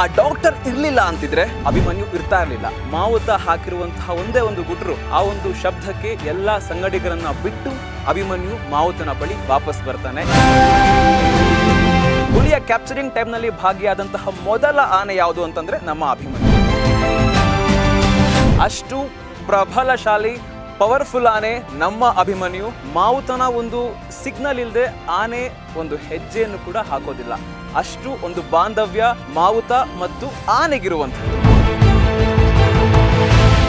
ಆ ಡಾಕ್ಟರ್ ಇರ್ಲಿಲ್ಲ ಅಂತಿದ್ರೆ ಅಭಿಮನ್ಯು ಇರ್ತಾ ಇರಲಿಲ್ಲ. ಮಾವುತ ಹಾಕಿರುವಂತಹ ಒಂದೇ ಒಂದು ಗುಟ್ರು, ಆ ಒಂದು ಶಬ್ದಕ್ಕೆ ಎಲ್ಲ ಸಂಗಡಿಗರನ್ನ ಬಿಟ್ಟು ಅಭಿಮನ್ಯು ಮಾವುತನ ಬಳಿ ವಾಪಸ್ ಬರ್ತಾನೆ. ಹುಲಿಯ ಕ್ಯಾಪ್ಚರಿಂಗ್ ಟೈಮ್ನಲ್ಲಿ ಭಾಗಿಯಾದಂತಹ ಮೊದಲ ಆನೆ ಯಾವುದು ಅಂತಂದ್ರೆ ನಮ್ಮ ಅಭಿಮನ್ಯು. ಅಷ್ಟು ಪ್ರಬಲಶಾಲಿ ಪವರ್ಫುಲ್ ಆನೆ, ನಮ್ಮ ಅಭಿಮನ್ಯು ಮಾವುತನ ಒಂದು ಸಿಗ್ನಲ್ ಇಲ್ಲದೆ ಆನೆ ಒಂದು ಹೆಜ್ಜೆಯನ್ನು ಕೂಡ ಹಾಕೋದಿಲ್ಲ. ಅಷ್ಟು ಒಂದು ಬಾಂಧವ್ಯ ಮಾವುತ ಮತ್ತು ಆನೆಗಿರುವಂಥದ್ದು.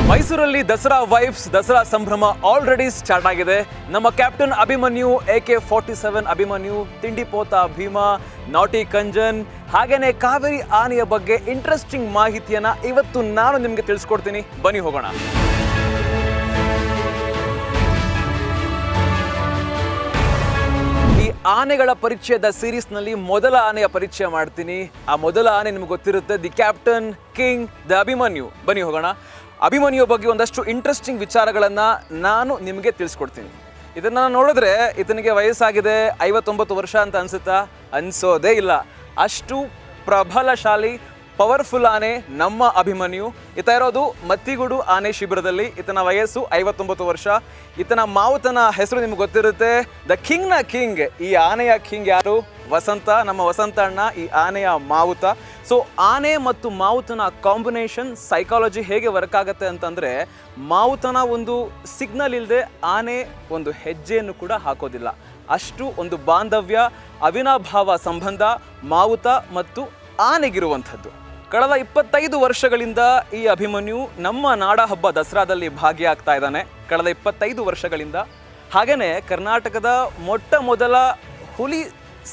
ಮೈಸೂರಲ್ಲಿ ದಸರಾ ವೈಫ್ಸ್ ದಸರಾ ಸಂಭ್ರಮ ಆಲ್ರೆಡಿ ಸ್ಟಾರ್ಟ್ ಆಗಿದೆ. ನಮ್ಮ captain Abhimanyu A K forty seven Abhimanyu, ತಿಂಡಿಪೋತ Bhima ನಾಟಿ ಕಂಜನ್ ಹಾಗೆಯೇ ಕಾವೇರಿ ಆನೆಯ ಬಗ್ಗೆ ಇಂಟ್ರೆಸ್ಟಿಂಗ್ ಮಾಹಿತಿಯನ್ನು ಇವತ್ತು ನಾನು ನಿಮಗೆ ತಿಳಿಸ್ಕೊಡ್ತೀನಿ. ಬನ್ನಿ ಹೋಗೋಣ. ಆನೆಗಳ ಪರಿಚಯದ ಸೀರೀಸ್ನಲ್ಲಿ ಮೊದಲ ಆನೆಯ ಪರಿಚಯ ಮಾಡ್ತೀನಿ. ಆ ಮೊದಲ ಆನೆ ನಿಮ್ಗೆ ಗೊತ್ತಿರುತ್ತೆ, the captain king, the Abhimanyu. ಬನ್ನಿ ಹೋಗೋಣ. ಅಭಿಮನ್ಯು ಬಗ್ಗೆ ಒಂದಷ್ಟು ಇಂಟ್ರೆಸ್ಟಿಂಗ್ ವಿಚಾರಗಳನ್ನು ನಾನು ನಿಮಗೆ ತಿಳಿಸ್ಕೊಡ್ತೀನಿ. ಇದನ್ನ ನೋಡಿದ್ರೆ ಇತನಿಗೆ ವಯಸ್ಸಾಗಿದೆ, ಐವತ್ತೊಂಬತ್ತು ವರ್ಷ ಅಂತ ಅನ್ಸುತ್ತಾ? ಅನ್ಸೋದೇ ಇಲ್ಲ. ಅಷ್ಟು ಪ್ರಬಲಶಾಲಿ ಪವರ್ಫುಲ್ ಆನೆ ನಮ್ಮ ಅಭಿಮನ್ಯು. ಈತ ಇರೋದು ಮತ್ತಿಗುಡು ಆನೆ ಶಿಬಿರದಲ್ಲಿ. ಈತನ ವಯಸ್ಸು ಐವತ್ತೊಂಬತ್ತು ವರ್ಷ. ಈತನ ಮಾವುತನ ಹೆಸರು ನಿಮ್ಗೆ ಗೊತ್ತಿರುತ್ತೆ. ದ ಕಿಂಗ್ನ ಕಿಂಗ್ ಈ ಆನೆಯ ಕಿಂಗ್ ಯಾರು? ವಸಂತ, ನಮ್ಮ ವಸಂತ ಅಣ್ಣ, ಈ ಆನೆಯ ಮಾವುತ. ಸೊ ಆನೆ ಮತ್ತು ಮಾವುತನ ಕಾಂಬಿನೇಷನ್ ಸೈಕಾಲಜಿ ಹೇಗೆ ವರ್ಕ್ ಆಗುತ್ತೆ ಅಂತಂದ್ರೆ, ಮಾವುತನ ಒಂದು ಸಿಗ್ನಲ್ ಇಲ್ಲದೆ ಆನೆ ಒಂದು ಹೆಜ್ಜೆಯನ್ನು ಕೂಡ ಹಾಕೋದಿಲ್ಲ. ಅಷ್ಟು ಒಂದು ಬಾಂಧವ್ಯ, ಅವಿನಾಭಾವ ಸಂಬಂಧ ಮಾವುತ ಮತ್ತು ಆನೆಗಿರುವಂಥದ್ದು. ಕಳೆದ ಇಪ್ಪತ್ತೈದು ವರ್ಷಗಳಿಂದ ಈ ಅಭಿಮನ್ಯು ನಮ್ಮ ನಾಡ ಹಬ್ಬ ದಸರಾದಲ್ಲಿ ಭಾಗಿಯಾಗ್ತಾ ಇದ್ದಾನೆ. ಕಳೆದ ಇಪ್ಪತ್ತೈದು ವರ್ಷಗಳಿಂದ ಹಾಗೆಯೇ ಕರ್ನಾಟಕದ ಮೊಟ್ಟ ಮೊದಲ ಹುಲಿ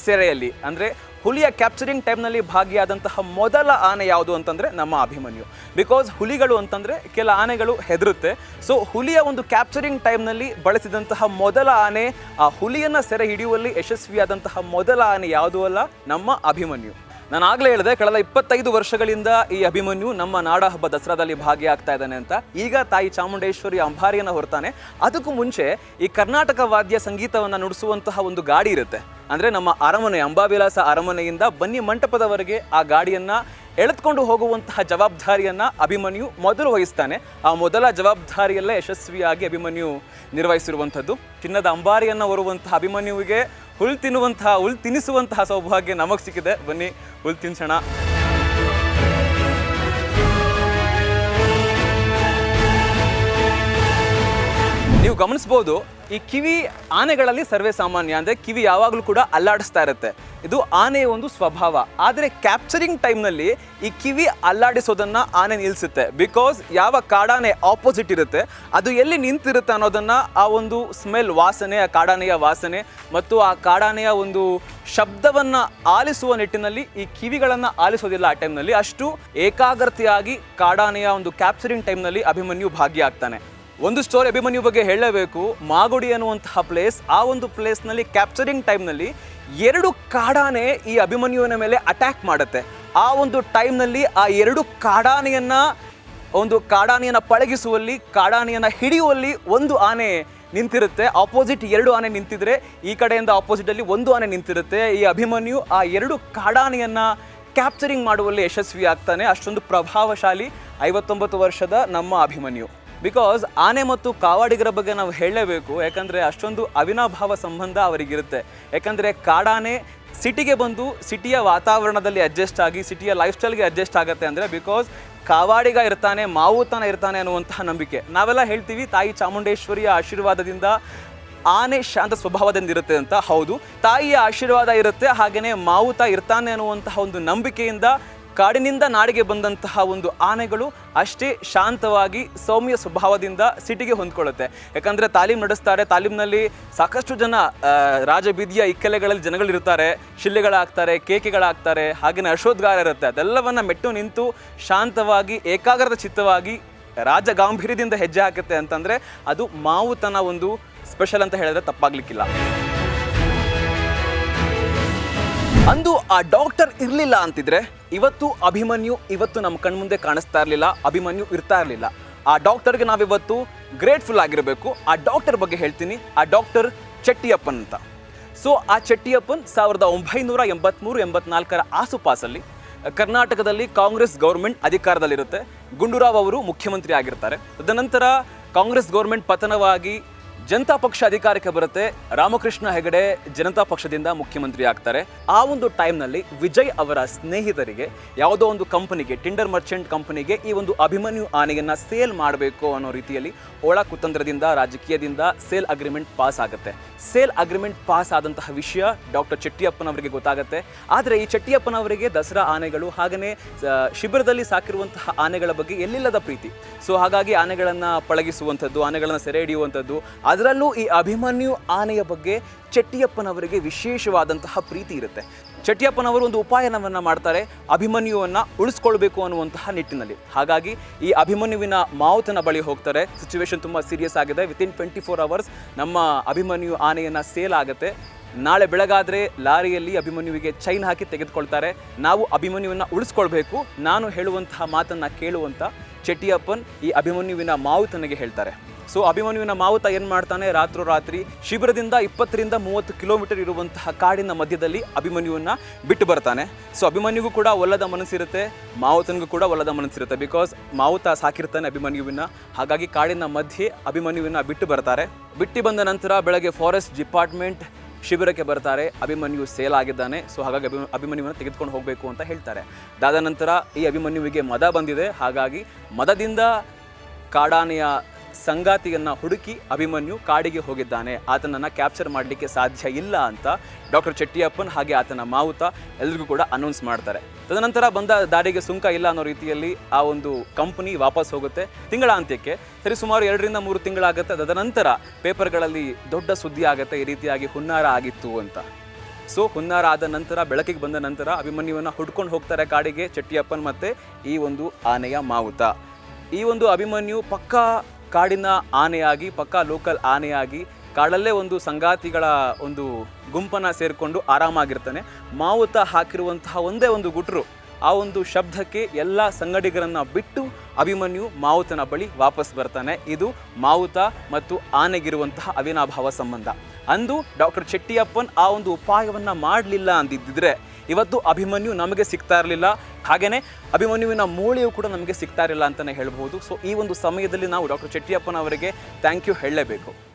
ಸೆರೆಯಲ್ಲಿ, ಅಂದರೆ ಹುಲಿಯ ಕ್ಯಾಪ್ಚರಿಂಗ್ ಟೈಮ್ನಲ್ಲಿ ಭಾಗಿಯಾದಂತಹ ಮೊದಲ ಆನೆ ಯಾವುದು ಅಂತಂದರೆ ನಮ್ಮ ಅಭಿಮನ್ಯು. ಬಿಕಾಸ್ ಹುಲಿಗಳು ಅಂತಂದರೆ ಕೆಲ ಆನೆಗಳು ಹೆದರುತ್ತೆ. ಸೊ ಹುಲಿಯ ಒಂದು ಕ್ಯಾಪ್ಚರಿಂಗ್ ಟೈಮ್ನಲ್ಲಿ ಬಳಸಿದಂತಹ ಮೊದಲ ಆನೆ, ಆ ಹುಲಿಯನ್ನು ಸೆರೆ ಹಿಡಿಯುವಲ್ಲಿ ಯಶಸ್ವಿಯಾದಂತಹ ಮೊದಲ ಆನೆ ಯಾವುದೂ ಅಲ್ಲ? ನಮ್ಮ ಅಭಿಮನ್ಯು. ನಾನು ಆಗಲೇ ಹೇಳಿದೆ, ಕಳೆದ ಇಪ್ಪತ್ತೈದು ವರ್ಷಗಳಿಂದ ಈ ಅಭಿಮನ್ಯು ನಮ್ಮ ನಾಡ ಹಬ್ಬ ದಸರಾದಲ್ಲಿ ಭಾಗಿಯಾಗ್ತಾ ಇದ್ದಾನೆ ಅಂತ. ಈಗ ತಾಯಿ ಚಾಮುಂಡೇಶ್ವರಿ ಅಂಬಾರಿಯನ್ನು ಹೊರತಾನೆ ಅದಕ್ಕೂ ಮುಂಚೆ ಈ ಕರ್ನಾಟಕ ವಾದ್ಯ ಸಂಗೀತವನ್ನು ನುಡಿಸುವಂತಹ ಒಂದು ಗಾಡಿ ಇರುತ್ತೆ. ಅಂದರೆ ನಮ್ಮ ಅರಮನೆ, ಅಂಬಾವಿಲಾಸ ಅರಮನೆಯಿಂದ ಬನ್ನಿ ಮಂಟಪದವರೆಗೆ ಆ ಗಾಡಿಯನ್ನು ಎಳೆದುಕೊಂಡು ಹೋಗುವಂತಹ ಜವಾಬ್ದಾರಿಯನ್ನು ಅಭಿಮನ್ಯು ಮೊದಲು ವಹಿಸ್ತಾನೆ. ಆ ಮೊದಲ ಜವಾಬ್ದಾರಿಯಲ್ಲೇ ಯಶಸ್ವಿಯಾಗಿ ಅಭಿಮನ್ಯು ನಿರ್ವಹಿಸಿರುವಂಥದ್ದು. ಚಿನ್ನದ ಅಂಬಾರಿಯನ್ನು ಹೊರುವಂತಹ ಅಭಿಮನ್ಯುವಿಗೆ ಹುಲ್ ತಿನ್ನುವಂತಹ, ಹುಲ್ ತಿನ್ನಿಸುವಂತಹ ಸೌಭಾಗ್ಯ ನಮಗೆ ಸಿಕ್ಕಿದೆ. ಬನ್ನಿ ಹುಲ್ ತಿನ್ಸೋಣ. ನೀವು ಗಮನಿಸ್ಬೋದು ಈ ಕಿವಿ ಆನೆಗಳಲ್ಲಿ ಸರ್ವೇ ಸಾಮಾನ್ಯ ಅಂದರೆ ಕಿವಿ ಯಾವಾಗಲೂ ಕೂಡ ಅಲ್ಲಾಡಿಸ್ತಾ ಇರುತ್ತೆ. ಇದು ಆನೆಯ ಒಂದು ಸ್ವಭಾವ. ಆದರೆ ಕ್ಯಾಪ್ಚರಿಂಗ್ ಟೈಮ್ನಲ್ಲಿ ಈ ಕಿವಿ ಅಲ್ಲಾಡಿಸೋದನ್ನು ಆನೆ ನಿಲ್ಲಿಸುತ್ತೆ ಬಿಕಾಸ್ ಯಾವ ಕಾಡಾನೆ ಆಪೋಸಿಟ್ ಇರುತ್ತೆ, ಅದು ಎಲ್ಲಿ ನಿಂತಿರುತ್ತೆ ಅನ್ನೋದನ್ನು ಆ ಒಂದು ಸ್ಮೆಲ್ ವಾಸನೆ, ಆ ಕಾಡಾನೆಯ ವಾಸನೆ ಮತ್ತು ಆ ಕಾಡಾನೆಯ ಒಂದು ಶಬ್ದವನ್ನು ಆಲಿಸುವ ನಿಟ್ಟಿನಲ್ಲಿ ಈ ಕಿವಿಗಳನ್ನು ಆಲಿಸೋದಿಲ್ಲ ಆ ಟೈಮ್ನಲ್ಲಿ ಅಷ್ಟು ಏಕಾಗ್ರತೆಯಾಗಿ ಕಾಡಾನೆಯ ಒಂದು ಕ್ಯಾಪ್ಚರಿಂಗ್ ಟೈಮ್ನಲ್ಲಿ ಅಭಿಮನ್ಯು ಭಾಗಿಯಾಗ್ತಾನೆ. ಒಂದು ಸ್ಟೋರಿ ಅಭಿಮನ್ಯು ಬಗ್ಗೆ ಹೇಳಲೇಬೇಕು ಮಾಗುಡಿ ಅನ್ನುವಂತಹ ಪ್ಲೇಸ್ ಆ ಒಂದು ಪ್ಲೇಸ್ನಲ್ಲಿ ಕ್ಯಾಪ್ಚರಿಂಗ್ ಟೈಮ್ನಲ್ಲಿ ಎರಡು ಕಾಡಾನೆ ಈ ಅಭಿಮನ್ಯುವಿನ ಮೇಲೆ ಅಟ್ಯಾಕ್ ಮಾಡುತ್ತೆ. ಆ ಒಂದು ಟೈಮ್ನಲ್ಲಿ ಆ ಎರಡು ಕಾಡಾನೆಯನ್ನು, ಒಂದು ಕಾಡಾನೆಯನ್ನು ಪಳಗಿಸುವಲ್ಲಿ, ಕಾಡಾನೆಯನ್ನು ಹಿಡಿಯುವಲ್ಲಿ ಒಂದು ಆನೆ ನಿಂತಿರುತ್ತೆ. ಆಪೋಸಿಟ್ ಎರಡು ಆನೆ ನಿಂತಿದ್ರೆ, ಈ ಕಡೆಯಿಂದ ಆಪೋಸಿಟಲ್ಲಿ ಒಂದು ಆನೆ ನಿಂತಿರುತ್ತೆ. ಈ ಅಭಿಮನ್ಯು ಆ ಎರಡು ಕಾಡಾನೆಯನ್ನು ಕ್ಯಾಪ್ಚರಿಂಗ್ ಮಾಡುವಲ್ಲಿ ಯಶಸ್ವಿ ಆಗ್ತಾನೆ ಅಷ್ಟೊಂದು ಪ್ರಭಾವಶಾಲಿ ಐವತ್ತೊಂಬತ್ತು ವರ್ಷದ ನಮ್ಮ ಅಭಿಮನ್ಯು. ಬಿಕಾಸ್ ಆನೆ ಮತ್ತು ಕಾವಾಡಿಗರ ಬಗ್ಗೆ ನಾವು ಹೇಳಲೇಬೇಕು. ಯಾಕಂದರೆ ಅಷ್ಟೊಂದು ಅವಿನಾಭಾವ ಸಂಬಂಧ ಅವರಿಗಿರುತ್ತೆ. ಯಾಕಂದರೆ ಕಾಡಾನೆ ಸಿಟಿಗೆ ಬಂದು ಸಿಟಿಯ ವಾತಾವರಣದಲ್ಲಿ ಅಡ್ಜಸ್ಟ್ ಆಗಿ, ಸಿಟಿಯ ಲೈಫ್ ಸ್ಟೈಲ್ಗೆ ಅಡ್ಜಸ್ಟ್ ಆಗುತ್ತೆ ಅಂದರೆ ಬಿಕಾಸ್ ಕಾವಾಡಿಗ ಇರ್ತಾನೆ, ಮಾವುತನ ಇರ್ತಾನೆ ಅನ್ನುವಂತಹ ನಂಬಿಕೆ. ನಾವೆಲ್ಲ ಹೇಳ್ತೀವಿ, ತಾಯಿ ಚಾಮುಂಡೇಶ್ವರಿಯ ಆಶೀರ್ವಾದದಿಂದ ಆನೆ ಶಾಂತ ಸ್ವಭಾವದಿಂದ ಇರುತ್ತೆ ಅಂತ. ಹೌದು, ತಾಯಿಯ ಆಶೀರ್ವಾದ ಇರುತ್ತೆ ಹಾಗೆಯೇ ಮಾವುತ ಇರ್ತಾನೆ ಅನ್ನುವಂತಹ ಒಂದು ನಂಬಿಕೆಯಿಂದ ಕಾಡಿನಿಂದ ನಾಡಿಗೆ ಬಂದಂತಹ ಒಂದು ಆನೆಗಳು ಅಷ್ಟೇ ಶಾಂತವಾಗಿ ಸೌಮ್ಯ ಸ್ವಭಾವದಿಂದ ಸಿಟಿಗೆ ಹೊಂದ್ಕೊಳ್ಳುತ್ತೆ. ಯಾಕಂದರೆ ತಾಲೀಮ್ ನಡೆಸ್ತಾರೆ, ತಾಲೀಮ್ನಲ್ಲಿ ಸಾಕಷ್ಟು ಜನ ರಾಜಬೀದಿಯ ಇಕ್ಕೆಲೆಗಳಲ್ಲಿ ಜನಗಳಿರ್ತಾರೆ, ಶಿಲ್ಲೆಗಳಾಗ್ತಾರೆ, ಕೇಕೆಗಳಾಗ್ತಾರೆ ಹಾಗೆಯೇ ಅಶೋದ್ಗಾರ ಇರುತ್ತೆ. ಅದೆಲ್ಲವನ್ನು ಮೆಟ್ಟು ನಿಂತು ಶಾಂತವಾಗಿ, ಏಕಾಗ್ರದ ಚಿತ್ತವಾಗಿ ರಾಜ ಗಾಂಭೀರ್ಯದಿಂದ ಹೆಜ್ಜೆ ಹಾಕುತ್ತೆ ಅಂತಂದರೆ ಅದು ಮಾವುತನ ಒಂದು ಸ್ಪೆಷಲ್ ಅಂತ ಹೇಳಿದ್ರೆ ತಪ್ಪಾಗ್ಲಿಕ್ಕಿಲ್ಲ. ಅಂದು ಆ ಡಾಕ್ಟರ್ ಇರಲಿಲ್ಲ ಅಂತಿದ್ರೆ ಇವತ್ತು ಅಭಿಮನ್ಯು ಇವತ್ತು ನಮ್ಮ ಕಣ್ಮುಂದೆ ಕಾಣಿಸ್ತಾ ಇರಲಿಲ್ಲ, ಅಭಿಮನ್ಯು ಇರ್ತಾ ಇರಲಿಲ್ಲ. ಆ ಡಾಕ್ಟರ್ಗೆ ನಾವಿವತ್ತು ಗ್ರೇಟ್ಫುಲ್ ಆಗಿರಬೇಕು. ಆ ಡಾಕ್ಟರ್ ಬಗ್ಗೆ ಹೇಳ್ತೀನಿ. ಆ ಡಾಕ್ಟರ್ ಚಟ್ಟಿಯಪ್ಪನ್ ಅಂತ. ಸೊ, ಆ ಚೆಟ್ಟಿಯಪ್ಪನ್ ಸಾವಿರದ ಒಂಬೈನೂರ ಎಂಬತ್ತ್ಮೂರು ಎಂಬತ್ನಾಲ್ಕರ ಆಸುಪಾಸಲ್ಲಿ ಕರ್ನಾಟಕದಲ್ಲಿ ಕಾಂಗ್ರೆಸ್ ಗೌರ್ಮೆಂಟ್ ಅಧಿಕಾರದಲ್ಲಿರುತ್ತೆ. ಗುಂಡೂರಾವ್ ಅವರು ಮುಖ್ಯಮಂತ್ರಿ ಆಗಿರ್ತಾರೆ. ತದನಂತರ ಕಾಂಗ್ರೆಸ್ ಗೌರ್ಮೆಂಟ್ ಪತನವಾಗಿ ಜನತಾ ಪಕ್ಷ ಅಧಿಕಾರಕ್ಕೆ ಬರುತ್ತೆ. ರಾಮಕೃಷ್ಣ ಹೆಗಡೆ ಜನತಾ ಪಕ್ಷದಿಂದ ಮುಖ್ಯಮಂತ್ರಿ ಆಗ್ತಾರೆ. ಆ ಒಂದು ಟೈಮ್ನಲ್ಲಿ ವಿಜಯ್ ಅವರ ಸ್ನೇಹಿತರಿಗೆ, ಯಾವುದೋ ಒಂದು ಕಂಪನಿಗೆ, ಟಿಂಡರ್ ಮರ್ಚೆಂಟ್ ಕಂಪನಿಗೆ ಈ ಒಂದು ಅಭಿಮನ್ಯು ಆನೆಯನ್ನು ಸೇಲ್ ಮಾಡಬೇಕು ಅನ್ನೋ ರೀತಿಯಲ್ಲಿ ಒಳ ಕುತಂತ್ರದಿಂದ, ರಾಜಕೀಯದಿಂದ ಸೇಲ್ ಅಗ್ರಿಮೆಂಟ್ ಪಾಸ್ ಆಗುತ್ತೆ. ಸೇಲ್ ಅಗ್ರಿಮೆಂಟ್ ಪಾಸ್ ಆದಂತಹ ವಿಷಯ ಡಾಕ್ಟರ್ ಚೆಟ್ಟಿಯಪ್ಪನವರಿಗೆ ಗೊತ್ತಾಗುತ್ತೆ. ಆದರೆ ಈ ಚೆಟ್ಟಿಯಪ್ಪನವರಿಗೆ ದಸರಾ ಆನೆಗಳು ಹಾಗೆಯೇ ಶಿಬಿರದಲ್ಲಿ ಸಾಕಿರುವಂತಹ ಆನೆಗಳ ಬಗ್ಗೆ ಎಲ್ಲಿಲ್ಲದ ಪ್ರೀತಿ. ಸೊ ಹಾಗಾಗಿ ಆನೆಗಳನ್ನು ಪಳಗಿಸುವಂಥದ್ದು, ಆನೆಗಳನ್ನು ಸೆರೆ ಹಿಡಿಯುವಂಥದ್ದು ಅದರಲ್ಲೂ ಈ ಅಭಿಮನ್ಯು ಆನೆಯ ಬಗ್ಗೆ ಚಟ್ಟಿಯಪ್ಪನವರಿಗೆ ವಿಶೇಷವಾದಂತಹ ಪ್ರೀತಿ ಇರುತ್ತೆ. ಚಟ್ಟಿಯಪ್ಪನವರು ಒಂದು ಉಪಾಯನವನ್ನು ಮಾಡ್ತಾರೆ, ಅಭಿಮನ್ಯುವನ್ನು ಉಳಿಸ್ಕೊಳ್ಬೇಕು ಅನ್ನುವಂತಹ ನಿಟ್ಟಿನಲ್ಲಿ. ಹಾಗಾಗಿ ಈ ಅಭಿಮನ್ಯುವಿನ ಮಾವುತನ ಬಳಿ ಹೋಗ್ತಾರೆ. ಸಿಚುವೇಶನ್ ತುಂಬ ಸೀರಿಯಸ್ ಆಗಿದೆ. ವಿತಿನ್ ಟ್ವೆಂಟಿ ಫೋರ್ ಅವರ್ಸ್ ನಮ್ಮ ಅಭಿಮನ್ಯು ಆನೆಯನ್ನು ಸೇಲ್ ಆಗುತ್ತೆ. ನಾಳೆ ಬೆಳಗಾದರೆ ಲಾರಿಯಲ್ಲಿ ಅಭಿಮನ್ಯುವಿಗೆ ಚೈನ್ ಹಾಕಿ ತೆಗೆದುಕೊಳ್ತಾರೆ. ನಾವು ಅಭಿಮನ್ಯುವನ್ನು ಉಳಿಸ್ಕೊಳ್ಬೇಕು. ನಾನು ಹೇಳುವಂತಹ ಮಾತನ್ನು ಕೇಳುವಂಥ ಚೆಟ್ಟಿಯಪ್ಪನ್ ಈ ಅಭಿಮನ್ಯುವಿನ ಮಾವುತನಿಗೆ ಹೇಳ್ತಾರೆ. ಸೊ ಅಭಿಮನ್ಯುವಿನ ಮಾವುತ ಏನು ಮಾಡ್ತಾನೆ? ರಾತ್ರೋರಾತ್ರಿ ಶಿಬಿರದಿಂದ ಇಪ್ಪತ್ತರಿಂದ ಮೂವತ್ತು ಕಿಲೋಮೀಟರ್ ಇರುವಂತಹ ಕಾಡಿನ ಮಧ್ಯದಲ್ಲಿ ಅಭಿಮನ್ಯುವನ್ನ ಬಿಟ್ಟು ಬರ್ತಾನೆ. ಸೊ ಅಭಿಮನ್ಯುಗೂ ಕೂಡ ಒಲ್ಲದ ಮನಸ್ಸಿರುತ್ತೆ, ಮಾವುತನಿಗೂ ಕೂಡ ಒಲ್ಲದ ಮನಸ್ಸಿರುತ್ತೆ ಬಿಕಾಸ್ ಮಾವುತ ಸಾಕಿರ್ತಾನೆ ಅಭಿಮನ್ಯುವಿನ. ಹಾಗಾಗಿ ಕಾಡಿನ ಮಧ್ಯೆ ಅಭಿಮನ್ಯುವಿನ ಬಿಟ್ಟು ಬರ್ತಾರೆ. ಬಿಟ್ಟು ಬಂದ ನಂತರ ಬೆಳಗ್ಗೆ ಫಾರೆಸ್ಟ್ ಡಿಪಾರ್ಟ್ಮೆಂಟ್ ಶಿಬಿರಕ್ಕೆ ಬರ್ತಾರೆ. ಅಭಿಮನ್ಯು ಸೇಲ್ ಆಗಿದ್ದಾನೆ. ಸೊ ಹಾಗಾಗಿ ಅಭಿ ಅಭಿಮನ್ಯುವನ್ನು ತೆಗೆದುಕೊಂಡು ಹೋಗಬೇಕು ಅಂತ ಹೇಳ್ತಾರೆ. ಅದಾದ ನಂತರ ಈ ಅಭಿಮನ್ಯುವಿಗೆ ಮದ ಬಂದಿದೆ. ಹಾಗಾಗಿ ಮದದಿಂದ ಕಾಡಾನೆಯ ಸಂಗಾತಿಯನ್ನ ಹುಡುಕಿ ಅಭಿಮನ್ಯು ಕಾಡಿಗೆ ಹೋಗಿದ್ದಾನೆ. ಆತನನ್ನು ಕ್ಯಾಪ್ಚರ್ ಮಾಡಲಿಕ್ಕೆ ಸಾಧ್ಯ ಇಲ್ಲ ಅಂತ ಡಾಕ್ಟರ್ ಚೆಟ್ಟಿಯಪ್ಪನ್ ಹಾಗೆ ಆತನ ಮಾವುತ ಎಲ್ರಿಗೂ ಕೂಡ ಅನೌನ್ಸ್ ಮಾಡ್ತಾರೆ. ತದನಂತರ ಬಂದ ದಾರಿಗೆ ಸುಂಕ ಇಲ್ಲ ಅನ್ನೋ ರೀತಿಯಲ್ಲಿ ಆ ಒಂದು ಕಂಪನಿ ವಾಪಸ್ ಹೋಗುತ್ತೆ. ತಿಂಗಳ ಅಂತ್ಯಕ್ಕೆ. ಸರಿ, ಸುಮಾರು ಎರಡರಿಂದ ಮೂರು ತಿಂಗಳಾಗುತ್ತೆ. ತದನಂತರ ಪೇಪರ್ಗಳಲ್ಲಿ ದೊಡ್ಡ ಸುದ್ದಿ ಆಗುತ್ತೆ. ಈ ರೀತಿಯಾಗಿ ಹುನ್ನಾರ ಆಗಿತ್ತು ಅಂತ. ಸೊ ಹುನ್ನಾರ ಆದ ನಂತರ, ಬೆಳಕಿಗೆ ಬಂದ ನಂತರ ಅಭಿಮನ್ಯುವನ್ನು ಹುಡ್ಕೊಂಡು ಹೋಗ್ತಾರೆ ಕಾಡಿಗೆ ಚೆಟ್ಟಿಯಪ್ಪನ್ ಮತ್ತು ಈ ಒಂದು ಆನೆಯ ಮಾವುತ. ಈ ಒಂದು ಅಭಿಮನ್ಯು ಪಕ್ಕಾ ಕಾಡಿನ ಆನೆಯಾಗಿ, ಪಕ್ಕಾ ಲೋಕಲ್ ಆನೆಯಾಗಿ, ಕಾಡಲ್ಲೇ ಒಂದು ಸಂಗಾತಿಗಳ ಒಂದು ಗುಂಪನ್ನು ಸೇರಿಕೊಂಡು ಆರಾಮಾಗಿರ್ತಾನೆ. ಮಾವುತ ಹಾಕಿರುವಂತಹ ಒಂದೇ ಒಂದು ಗುಟ್ರು ಆ ಒಂದು ಶಬ್ದಕ್ಕೆ ಎಲ್ಲ ಸಂಗಡಿಗರನ್ನು ಬಿಟ್ಟು ಅಭಿಮನ್ಯು ಮಾವುತನ ಬಳಿ ವಾಪಸ್ ಬರ್ತಾನೆ. ಇದು ಮಾವುತ ಮತ್ತು ಆನೆಗಿರುವಂತಹ ಅವಿನಾಭಾವ ಸಂಬಂಧ. ಅಂದು ಡಾಕ್ಟರ್ ಚೆಟ್ಟಿಯಪ್ಪನ್ ಆ ಒಂದು ಉಪಾಯವನ್ನು ಮಾಡಲಿಲ್ಲ ಅಂದಿದ್ದಿದ್ರೆ ಇವತ್ತು ಅಭಿಮನ್ಯು ನಮಗೆ ಸಿಗ್ತಾ ಇರಲಿಲ್ಲ. ಹಾಗೆಯೇ ಅಭಿಮನ್ಯುವಿನ ಮೂಳೆಯು ಕೂಡ ನಮಗೆ ಸಿಗ್ತಾ ಇರಲಿಲ್ಲ ಅಂತಲೇ ಹೇಳ್ಬೋದು ಸೊ ಈ ಒಂದು ಸಮಯದಲ್ಲಿ ನಾವು ಡಾಕ್ಟರ್ ಚೆಟ್ಟಿಯಪ್ಪನವರಿಗೆ ಥ್ಯಾಂಕ್ ಯು ಹೇಳಲೇಬೇಕು.